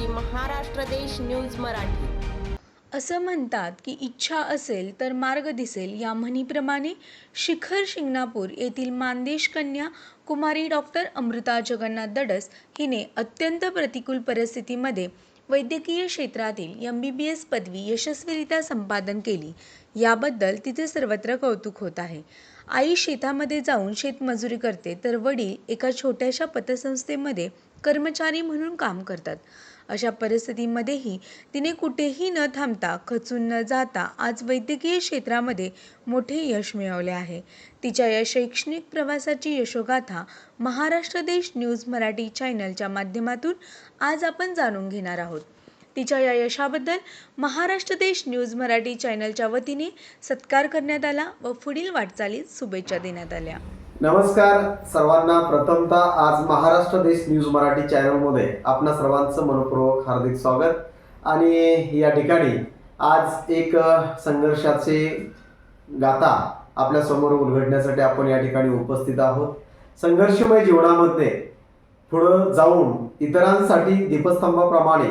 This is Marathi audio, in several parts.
साठी महाराष्ट्र देश न्यूज मराठी. असं म्हणतात की इच्छा असेल तर मार्ग दिसेल या म्हणीप्रमाणे शिखर शिंगणापूर येथील मानदेश कन्या कुमारी डॉक्टर अमृता जगन्नाथ दडस हिने अत्यंत प्रतिकूल परिस्थितीमध्ये वैद्यकीय क्षेत्रातील एम बी बी एस पदवी यशस्वीरित्या संपादन केली. याबद्दल तिचे सर्वत्र कौतुक होत आहे. आई शेतामध्ये जाऊन शेतमजुरी करते तर वडील एका छोट्याशा पतसंस्थेमध्ये कर्मचारी म्हणून काम करतात. अशा परिस्थितीमध्येही तिने कुठेही न थांबता खचून न जाता आज वैद्यकीय क्षेत्रामध्ये मोठे यश मिळवले आहे. तिच्या या शैक्षणिक प्रवासाची यशोगाथा महाराष्ट्र देश न्यूज मराठी चॅनलच्या माध्यमातून आज आपण जाणून घेणार आहोत. तिच्या या यशाबद्दल महाराष्ट्र देश न्यूज मराठी चॅनलच्या वतीने सत्कार करण्यात आला व पुढील वाटचालीत शुभेच्छा देण्यात आल्या. नमस्कार सर्वांना. प्रथमतः आज महाराष्ट्र देश न्यूज मराठी चॅनलमध्ये आपणा सर्वांचं मनपूर्वक हार्दिक स्वागत. आणि या ठिकाणी आज एक संघर्षाचे गाथा आपल्यासमोर उलगडण्यासाठी आपण या ठिकाणी उपस्थित आहोत. संघर्षमय जीवनामध्ये पुढं जाऊन इतरांसाठी दीपस्तंभाप्रमाणे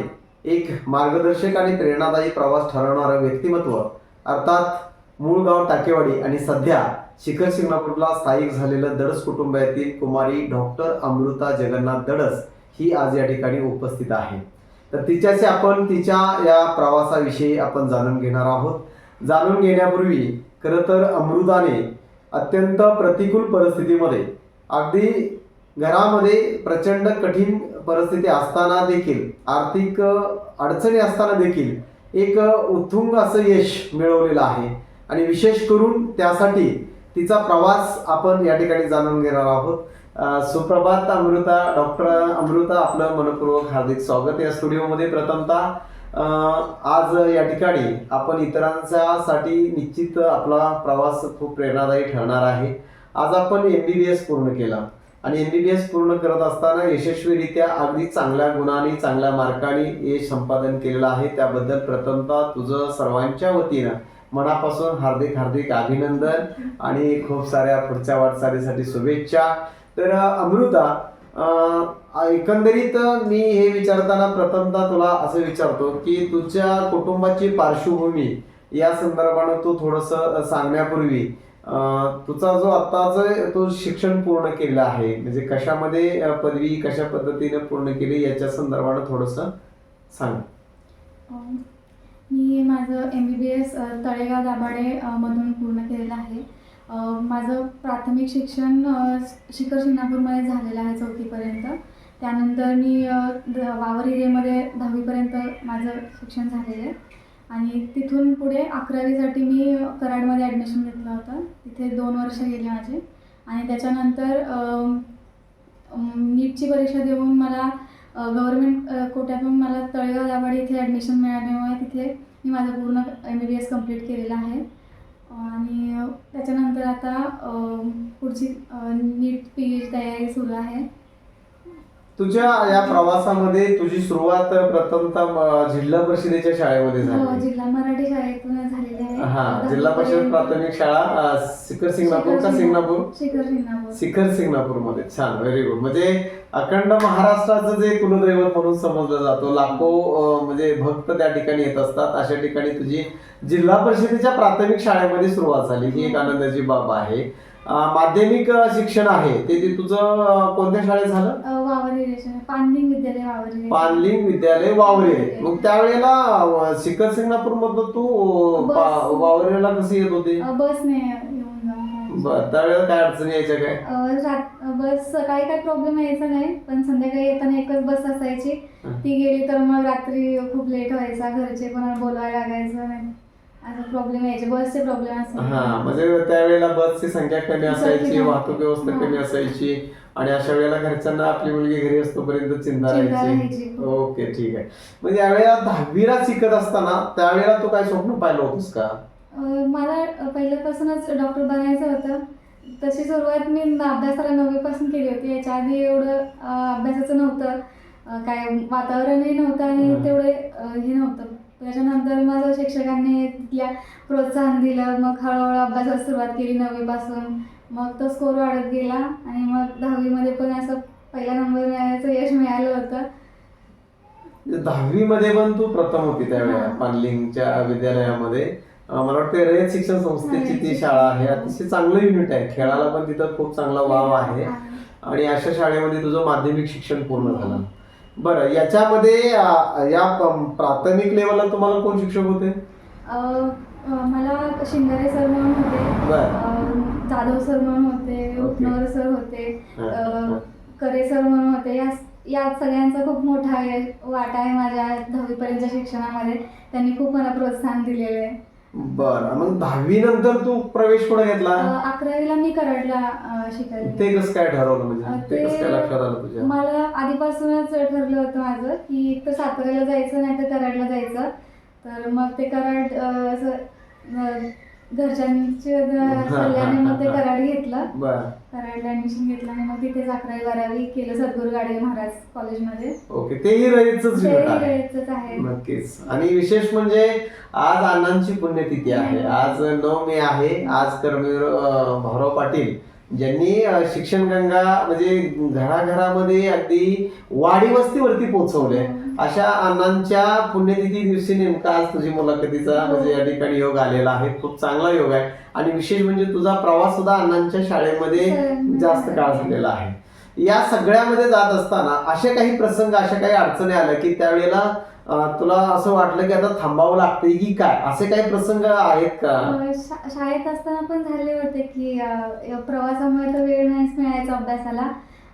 एक मार्गदर्शक आणि प्रेरणादायी प्रवास ठरवणारं व्यक्तिमत्व अर्थात मूळ गाव टाकेवाडी आणि सध्या शिखर शिंगणापूरला स्थायिक झालेलं दडस कुटुंबातील कुमारी डॉक्टर अमृता जगन्नाथ दडस ही आज या ठिकाणी उपस्थित आहे. तर तिच्याशी आपण तिच्या या प्रवासाविषयी आपण जाणून घेणार आहोत. जाणून घेण्यापूर्वी खरं तर अमृताने अत्यंत प्रतिकूल परिस्थितीमध्ये अगदी घरामध्ये प्रचंड कठीण परिस्थिती असताना देखील आर्थिक अडचणी असताना देखील एक उत्तुंग असं यश मिळवलेलं आहे. आणि विशेष करून त्यासाठी तिचा प्रवास आपण या ठिकाणी जाणून घेणार आहोत. सुप्रभात अमृता डॉक्टर अमृता आपलं मनपूर्वक हार्दिक स्वागत या स्टुडिओमध्ये. प्रथमतः आज या ठिकाणी आपण इतरांच्यासाठी निश्चित आपला प्रवास खूप प्रेरणादायी ठरणार आहे. आज आपण एम बी बी एस पूर्ण केला आणि एम बी बी एस पूर्ण करत असताना यशस्वीरित्या अगदी चांगल्या गुणांनी चांगल्या मार्काने यश संपादन केलेलं आहे. त्याबद्दल प्रथमतः तुझं सर्वांच्या वतीनं मनापासून हार्दिक हार्दिक अभिनंदन आणि खूप साऱ्या पुढच्या वाटचालीसाठी शुभेच्छा. तर अमृता एकंदरीत मी हे विचारताना प्रथमतः तुला असं विचारतो की तुझ्या कुटुंबाची पार्श्वभूमी या संदर्भानं तू थोडस सांगण्यापूर्वी तुझा जो आत्ताच तो शिक्षण पूर्ण केलेला आहे म्हणजे कशामध्ये पदवी कशा पद्धतीने पूर्ण केली याच्या संदर्भानं थोडस सांग. मी माझं M B B S Talegaon Dabhade मधून पूर्ण केलेलं आहे. माझं प्राथमिक शिक्षण शिखर शिंगणापूरमध्ये झालेलं आहे चौथीपर्यंत. त्यानंतर मी द- वावर एरियामध्ये दहावीपर्यंत माझं शिक्षण झालेलं आहे. आणि तिथून पुढे अकरावीसाठी मी कराडमध्ये ॲडमिशन घेतलं होतं. तिथे दोन वर्ष गेले माझे. आणि त्याच्यानंतर नीटची परीक्षा देऊन मला गव्हर्मेंट कोट्यातून मला तळेगाव दाभाडे इथे ॲडमिशन मिळाल्यामुळे तिथे मी माझं पूर्ण M B B S complete केलेलं आहे. आणि त्याच्यानंतर आता पुढची नीट पी एच तयारी सुरू आहे. तुझ्या या प्रवासामध्ये तुझी सुरुवात प्रथमतः जिल्हा परिषदेच्या शाळेमध्ये हो झाली जिल्हा मराठी शाळेतून झालेली आहे. हा जिल्हा परिषद. प्राथमिक शाळा शिखर सिंगणापूर का सिंगणापूर. शिखर सिंगणापूर? शिखर सिंगणापूर. मध्ये छान व्हेरी गुड म्हणजे अखंड महाराष्ट्राचं जे कुलदैवत म्हणून समजलं जातो लाखो म्हणजे भक्त त्या ठिकाणी येत असतात. अशा ठिकाणी तुझी जिल्हा परिषदेच्या प्राथमिक शाळेमध्ये सुरुवात झाली. ही एक आनंदाची बाब आहे. माध्यमिक शिक्षण आहे. ते ते तुझं कोणत्या शाळेत झालं? वावर पानलिंग विद्यालय वावर. पानलिंग विद्यालय वावरे. मग त्यावेळेला शिखर सिंगणापूर मधून तू बस. वावरेला कशी येत होती? येऊन जाऊन बर त्यावेळेला काय अडचणी यायच्या काय? अ, रात बस सकाळी काही प्रॉब्लेम यायचा नाही. पण संध्याकाळी येताना एकच बस असायची. ती गेली तर मग रात्री खूप लेट व्हायचा. घरचे कोणाला बोलवायला लागायचं नाही. प्रॉब्लेम यायचे बसचे प्रॉब्लेम हा म्हणजे त्यावेळेला बसची संख्या कमी असायची वाहतूक व्यवस्था. कमी असायची आणि अशा वेळेला घरच्यांना आपली मुलगी घरी असतोपर्यंत चिंता चिंता राहायची. ओके ठीक आहे. म्हणजे यावेळेला दहावीला शिकत असताना त्यावेळेला तू काय स्वप्न पाहिलं होतंस का? मला पहिल्यापासूनच डॉक्टर बनायचं होतं. तशी सुरुवात मी अभ्यासाला नववीपासून केली होती. याच्या आधी एवढं अभ्यासाचं नव्हतं. काय वातावरणही नव्हतं आणि. तेवढे हे नव्हतं. त्याच्यानंतर माझं शिक्षकांनी तिथल्या प्रोत्साहन दिलं मग हळूहळू अभ्यासाला सुरुवात केली नववीपासून. मग तो स्कोर वाढत गेला आणि मग दहावीमध्ये पण असं पहिला नंबर मिळायचं यश मिळालं होतं. दहावी मध्ये पण तू प्रथम होती त्यावेळेला. पानलिंगच्या विद्यालयामध्ये. अं, मला वाटतं रयत शिक्षण संस्थेची ती शाळा आहे. अतिशय चांगलं युनिट आहे. खेळाला पण तिथं खूप चांगला वाव आहे. आणि अशा शाळेमध्ये तुझं माध्यमिक शिक्षण पूर्ण झालं. बरं याच्यामध्ये अं, या प- प्राथमिक लेवलला तुम्हाला कोण शिक्षक होते? अ, अ, मला शिंगारे सर म्हणून होते. बर. अ, जाधव सर म्हणून होते उपनवर सर होते. हा, अ, हा. करे सर म्हणून होते. या या सगळ्यांचा खूप मोठा आहे वाटा आहे माझ्या दहावीपर्यंतच्या शिक्षणामध्ये. त्यांनी खूप मला प्रोत्साहन दिलेलं आहे. बरं मग दहावी नंतर तू प्रवेश कुठे अ, घेतला अकरावीला मी कराडला अ, शिकायला. ते कसं काय ठरवलं म्हणजे? ते कसं काय लक्षात आलं तुझ्या? मला आधीपासूनच ठरलं होतं माझं की एक तर साताऱ्याला जायचं नाही तर कराडला जायचं. तर मग ते कराड अ, असं अ, घरच्यांच्या सल्ल्याने मग ते कराड घेतलं. बर. कराडला ऍडमिशन घेतलं आणि मग तिथेच अकरावी बारावी केलं सद्गुरू गाडगे महाराज कॉलेजमध्ये ओके तेही रयतच आहे. नक्कीच. आणि विशेष म्हणजे आज अण्णांची पुण्यतिथी आहे. आज नऊ मे आहे. आज कर्मवीर अं, भाऊराव पाटील ज्यांनी अं, शिक्षण गंगा म्हणजे घराघरामध्ये अगदी वाडी वस्तीवरती पोहोचवले अशा अण्णांच्या पुण्यतिथी दिवशी नेमका आज तुझी मुलाखतीचा म्हणजे या ठिकाणी योग आलेला आहे. खूप चांगला योग आहे. आणि विशेष म्हणजे तुझा प्रवास सुद्धा अण्णांच्या शाळेमध्ये जास्त काळ झालेला आहे. या सगळ्यामध्ये जात असताना असे काही प्रसंग अशा काही अडचणी आल्या की त्यावेळेला तुला असं वाटलं की आता थांबावं लागतंय की काय? असे काही प्रसंग आहेत का? शाळेत असताना पण झाले होते की प्रवासामुळे तर वेळ नाहीच मिळायचा अभ्यासाला.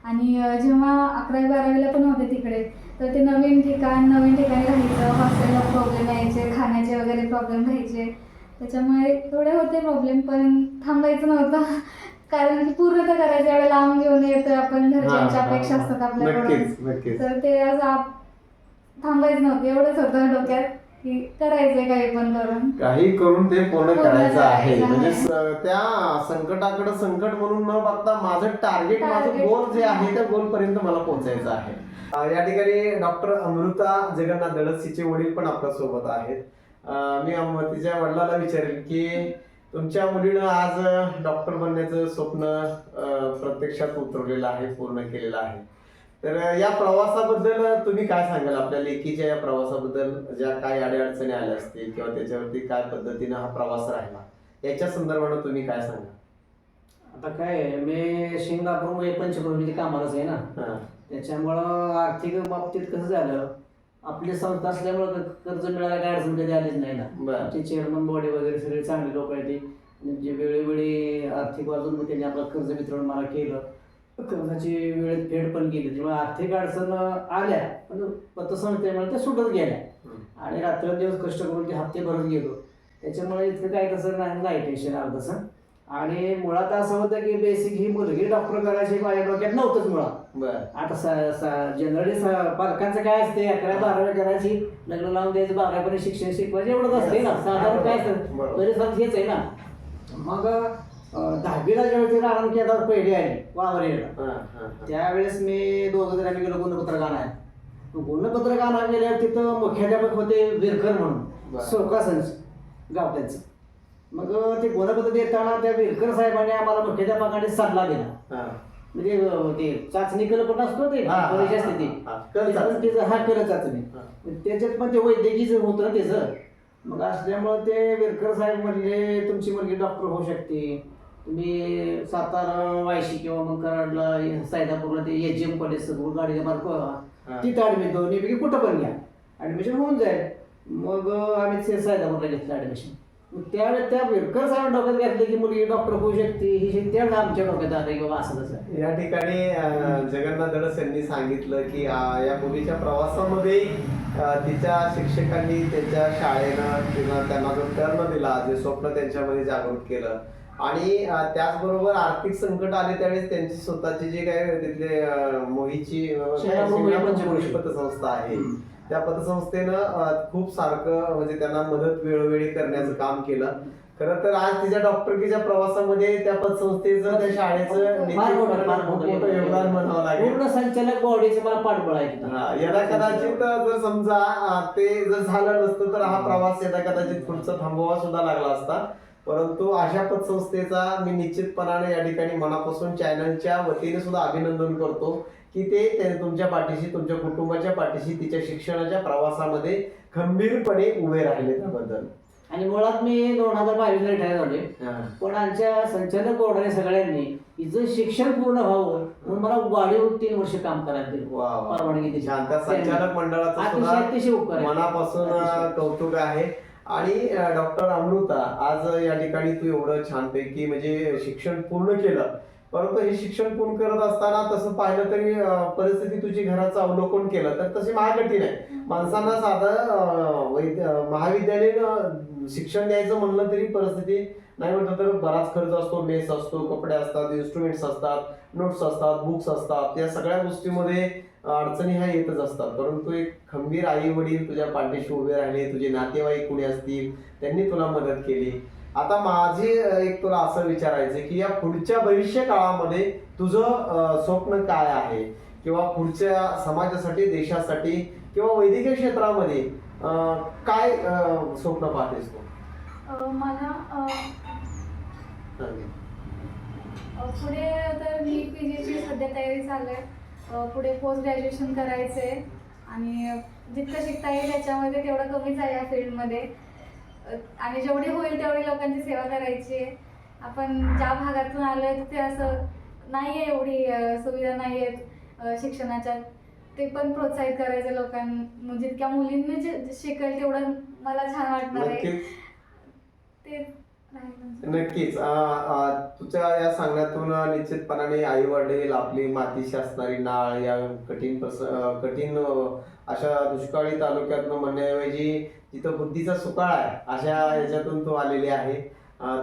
आणि जेव्हा अकरावी बारावीला पण होते तिकडे तर ते नवीन ठिकाण नवीन ठिकाणी राहायचं. हॉस्टेलला प्रॉब्लेम यायचे खाण्याचे वगैरे प्रॉब्लेम राहायचे. त्याच्यामुळे थोडे होते प्रॉब्लेम पण थांबायचं नव्हतं. कारण की पूर्ण तर करायचं एवढं लांब घेऊन येतोय आपण. घरच्यांच्या अपेक्षा असतात. आपल्याकडून. तर ते असं आप- थांबायचं नव्हतं. एवढंच होतं डोक्यात की करायचंय काही पण करून. काही करून ते पूर्ण करायचं आहे. म्हणजे त्या संकटाकडे संकट म्हणून न बघता माझं टार्गेट माझं. गोल जे आहे त्या गोल पर्यंत मला पोहोचायचं आहे. या ठिकाणी डॉक्टर अमृता जगन्नाथ दळस हिचे वडील पण आपल्यासोबत आहेत मी तिच्या वडिलाला विचारेल की तुमच्या मुलीनं आज डॉक्टर बनण्याचं स्वप्न प्रत्यक्षात उतरवलेलं आहे पूर्ण केलेलं आहे. तर या प्रवासाबद्दल तुम्ही काय सांगाल? आपल्या लेखीच्या या प्रवासाबद्दल ज्या काही अडीअडचणी आल्या असतील किंवा त्याच्यावरती काय पद्धतीनं हा प्रवास राहिला याच्या संदर्भानं तुम्ही काय सांगा आता काय मी सिंगापूरमध्ये पंचक्रोशीच्या कामालाच आहे ना. त्याच्यामुळं आर्थिक बाबतीत कसं झालं आपली संस्था असल्यामुळं कर्ज मिळायला काय अडचण कधी आलीच नाही ना बरं. आमचे चेअरमन बॉडी वगैरे सगळे चांगले लोक आहेत ते. आणि जे वेळोवेळी आर्थिक बाजून त्यांनी आपलं कर्ज वितरण मला केलं कर्जाची वेळेत फेड पण केली त्यामुळे आर्थिक अडचण आल्या पण पतसंस्थेमुळे त्या सुटत गेल्या हम्म. आणि रात्रंदिवस कष्ट करून ते हप्ते भरत गेलो त्याच्यामुळे इतकं काही तसं नाही नाही टेन्शन आलं तसं आणि मुळात असं होतं की बेसिक ही मुलगी डॉक्टर करायची माझ्या डोक्यात नव्हतंच मुळात. बरं. आता जनरली पालकांचं काय असते अकरा बारावी करायची लग्न लावून द्यायचं बारावीपर्यंत शिक्षण शिकवायचं एवढंच असते ना? साधारण काय असतं. परिसर हेच आहे ना. मग दहावीला ज्यावेळेस तिला आनंद केला पहिली आली वावर यायला हा, हा, हा. त्यावेळेस मी दोघं जण आम्ही गेलो गुणपत्र गाणं गुणपत्र गाणं गेल्यावर तिथं मुख्याध्यापक होते विरकर म्हणून. बरं. सोकासंच गाव त्यांचं मग ते गुणपत्र देताना त्या विरकर साहेबांनी आम्हाला मुख्याध्यापकाने सल्ला दिला. म्हणजे ते चाचणी केलं पण असतो ते हा, हा, परीक्षा असते ती हा, हा. कर चाचणी. त्याचं- हा कर चाचणी हा. त्याच्यात पण ते वैद्यकीय होतं ना त्याचं मग असल्यामुळं ते विरकर साहेब म्हणले तुमची मुलगी डॉक्टर होऊ शकते तुम्ही सातारा वायशी किंवा मग कराडला सायदापूरला ते एच एम कॉलेज गाडी मार्ग हा. तिथं दोन पैकी कुठं पण घ्या ऍडमिशन होऊन जाईल मग आम्ही ते सायदापूरला घेतलं ऍडमिशन त्यावेळेस त्या विरकर साहेब डोक्यात घातलं की मुलगी डॉक्टर होऊ शकते. ही त्यावेळेस आमच्या डोक्यात आलं. की बाबा असं तसं. या ठिकाणी जगन्नाथ दळस यांनी सांगितलं की या मुलीच्या प्रवासामध्ये तिच्या शिक्षकांनी त्यांच्या शाळेनं तिला त्यांना जो टर्न दिला जे स्वप्न त्यांच्यामध्ये जागृत केलं. आणि त्याचबरोबर आर्थिक संकट आले त्यावेळेस त्यांची स्वतःची जी काय तिथले मोहीची. पतसंस्था आहे. त्या पतसंस्थेनं खूप सारखं म्हणजे त्यांना मदत वेळोवेळी करण्याचं काम केलं. खरं तर आज तिच्या डॉक्टरकीच्या प्रवासामध्ये त्या पतसंस्थेचं त्या शाळेचं मोठं योगदान म्हणावं लागेल. पूर्ण संचालक बॉडीचं मला पाठबळ आहे यदा कदाचित जर समजा ते जर झालं नसतं तर हा प्रवास यदा कदाचित पुढचा थांबवा सुद्धा लागला असता. परंतु अशा पतसंस्थेचा मी निश्चितपणाने या ठिकाणी मनापासून चॅनलच्या वतीने सुद्धा अभिनंदन करतो. की ते तुमच्या पाठीशी तुमच्या कुटुंबाच्या पाठीशी तिच्या शिक्षणाच्या प्रवासामध्ये खंबीरपणे उभे राहिले त्याबद्दल आणि मुळात मी दोन हजार बावीसला रिटायर झाले. पण आमच्या संचालक बोर्डाने सगळ्यांनी हिचं शिक्षण पूर्ण व्हावं म्हणून मला वाढीव तीन वर्ष काम करायला दिलं वा वा. परवानगी दिली संचालक मंडळाचं अतिशय उपकार. मनापासून. कौतुक आहे आणि डॉक्टर अमृता आज या ठिकाणी तू एवढं छानपैकी म्हणजे शिक्षण पूर्ण केलं परंतु हे शिक्षण पूर्ण करत असताना तसं पाहिलं तरी परिस्थिती तुझी घराचं अवलोकन केलं तर तशी महाकठीण आहे माणसांना साधं वैद्य महाविद्यालयीन शिक्षण द्यायचं म्हणलं तरी परिस्थिती नाही म्हटलं तर बराच खर्च असतो. मेस असतो कपडे असतात इन्स्ट्रुमेंट्स असतात नोट्स असतात बुक्स असतात. या सगळ्या गोष्टीमध्ये अडचणी ह्या येतच असतात. परंतु एक खंबीर आई वडील तुझ्या पाठीशी उभे राहिले तुझे नातेवाईक कुणी असतील त्यांनी तुला मदत केली. आता माझे एक तुला असं विचारायचं की या पुढच्या भविष्य काळामध्ये तुझं स्वप्न काय आहे? किंवा पुढच्या समाजासाठी देशासाठी किंवा वैद्यकीय क्षेत्रामध्ये काय स्वप्न पाहतेस तू? मला पुढे तर मी पी जीची सध्या तयारी चालू आहे. पुढे पोस्ट ग्रॅज्युएशन करायचं आहे आणि जितकं शिकता येईल त्याच्यामध्ये तेवढं कमीच आहे या फील्डमध्ये आणि जेवढी होईल तेवढी लोकांची सेवा करायची. आहे आपण ज्या भागातून आलो आहे तिथे असं नाही आहे एवढी सुविधा नाही आहेत शिक्षणाच्या. ते पण प्रोत्साहित करायचं लोकां जितक्या मुलींनी जे शिकेल तेवढं मला छान वाटणार आहे. नक्कीच. ते. नक्कीच. तुझ्या या सांगण्यातून निश्चितपणाने आई वडील आपली मातीशी असणारी नाळ या कठीण कठीण अशा दुष्काळी तालुक्यातनं म्हणण्याऐवजी तिथं बुद्धीचा सुकाळ आहे. अशा याच्यातून तू आलेली आहे.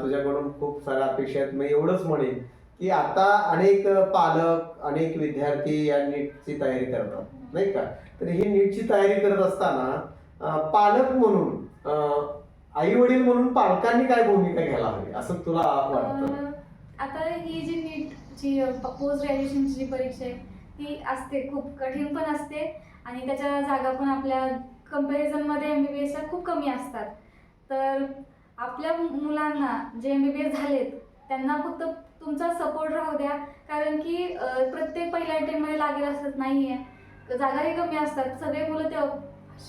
तुझ्याकडून खूप साऱ्या अपेक्षा आहेत. मी एवढंच म्हणेन की आता अनेक पालक अनेक विद्यार्थी या नीटची तयारी करतात. नाही का? तर ही नीटची तयारी करत असताना पालक म्हणून आई वडील म्हणून पालकांनी काय भूमिका घ्यायला हवी? असं तुला वाटतं? आता ही जी नीटची पोस्ट ग्रॅज्युएशनची जी परीक्षा आहे ती असते. खूप कठीण पण असते आणि त्याच्या जागा पण आपल्या कम्पॅरिझनमध्ये एम बी बी एसच्या खूप कमी असतात. तर आपल्या मुलांना जे एम बी बी एस झालेत त्यांना फक्त तुमचा सपोर्ट राहू द्या. कारण की प्रत्येक पहिल्या अटेम्पमध्ये लागेल असत नाही आहे जागाही कमी असतात. सगळे मुलं ते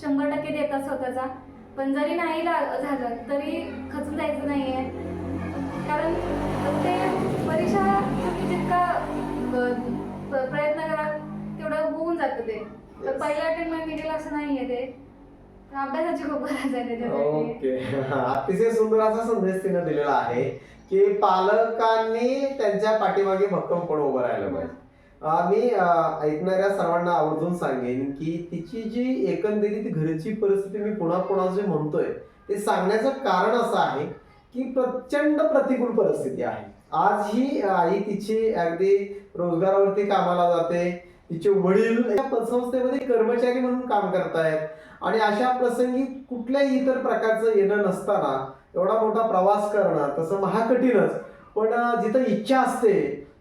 शंभर टक्के देतात स्वतःचा. पण जरी नाही ला- झालं तरी खचून जायचं नाही आहे कारण ते परीक्षा तुम्ही जितका प्रयत्न करा तेवढं होऊन जातं ते. तर. पहिल्या अटेम्प्टमध्ये गेलं असं नाही आहे ते. अभ्यासाची खूप गरज आहे त्याच्यासाठी. ओके. अतिशय सुंदर असा संदेश तिने दिलेला आहे की पालकांनी त्यांच्या पाठीमागे भक्कमपणे उभं राहिलं पाहिजे. अं, मी अं, ऐकणाऱ्या सर्वांना आवर्जून सांगेन की तिची जी एकंदरीत घरची परिस्थिती मी पुन्हा पुन्हा जे म्हणतोय ते सांगण्याचं कारण असं आहे की प्रचंड प्रतिकूल परिस्थिती आहे. आज ही आई तिची अगदी रोजगारावरती कामाला जाते तिचे वडील या पतसंस्थेमध्ये कर्मचारी म्हणून काम करतायत. आणि अशा प्रसंगी कुठल्याही इतर प्रकारचं येणं नसताना एवढा मोठा प्रवास करणं तसं महाकठीणच. पण जिथं इच्छा असते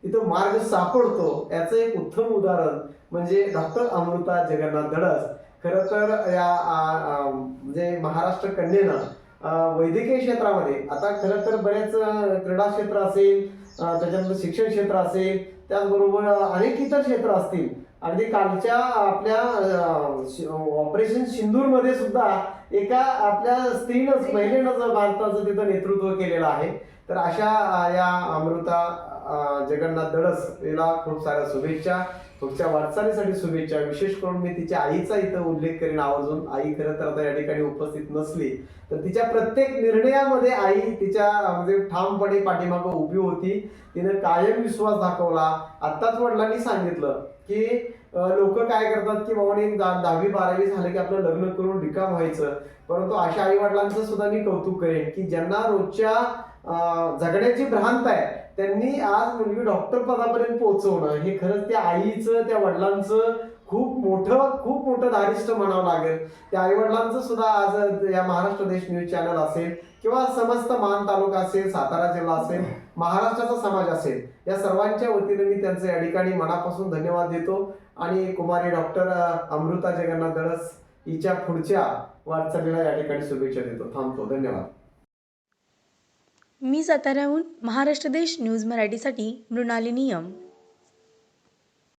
तिथं मार्ग सापडतो याचं एक उत्तम उदाहरण म्हणजे डॉक्टर अमृता जगन्नाथ धडस. खरं तर या म्हणजे महाराष्ट्र कन्येनं वैद्यकीय क्षेत्रामध्ये आता खरं तर बरेच क्रीडा क्षेत्र असेल त्याच्यानंतर शिक्षण क्षेत्र असेल त्याचबरोबर अनेक इतर क्षेत्र असतील. अगदी कालच्या आपल्या ऑपरेशन सिंदूरमध्ये सुद्धा एका आपल्या स्त्रीनंच महिलेनंच भारताचं तिथं नेतृत्व केलेलं आहे. तर अशा या अमृता जगन्नाथ दळस हिला खूप साऱ्या शुभेच्छा. पुढच्या वाटचालीसाठी शुभेच्छा. विशेष करून मी तिच्या आईचा इथं उल्लेख करीन आवर्जून. आई खरं तर आता या ठिकाणी उपस्थित नसली तर तिच्या प्रत्येक निर्णयामध्ये आई तिच्या म्हणजे ठामपणे पाठीमागं उभी होती. तिनं कायम विश्वास दाखवला. आत्ताच वडिलांनी सांगितलं की लोक काय करतात की बाबाने दहा- दहावी बारावी झालं की आपलं लग्न करून रिकाम व्हायचं. परंतु अशा आई वडिलांचं सुद्धा मी कौतुक करेन की ज्यांना रोजच्या झगड्याची जगण्याची भ्रांत आहे त्यांनी आज म्हणजे मुलगी डॉक्टर पदापर्यंत पोहोचवणं. हे खरंच त्या आईचं त्या वडिलांचं खूप मोठं खूप मोठं धारिष्ट म्हणावं लागेल. त्या आई वडिलांचं सुद्धा आज या महाराष्ट्र देश न्यूज चॅनल असेल किंवा समस्त मान तालुका असेल सातारा जिल्हा असेल महाराष्ट्राचा समाज असेल या सर्वांच्या वतीने मी त्यांचं या ठिकाणी मनापासून धन्यवाद देतो. आणि कुमारी डॉक्टर अमृता जगन्नाथ दळस हिच्या पुढच्या वाटचालीला या ठिकाणी शुभेच्छा देतो. थांबतो. धन्यवाद. मी साताऱ्याहून महाराष्ट्र देश न्यूज मराठीसाठी मृणाली नियम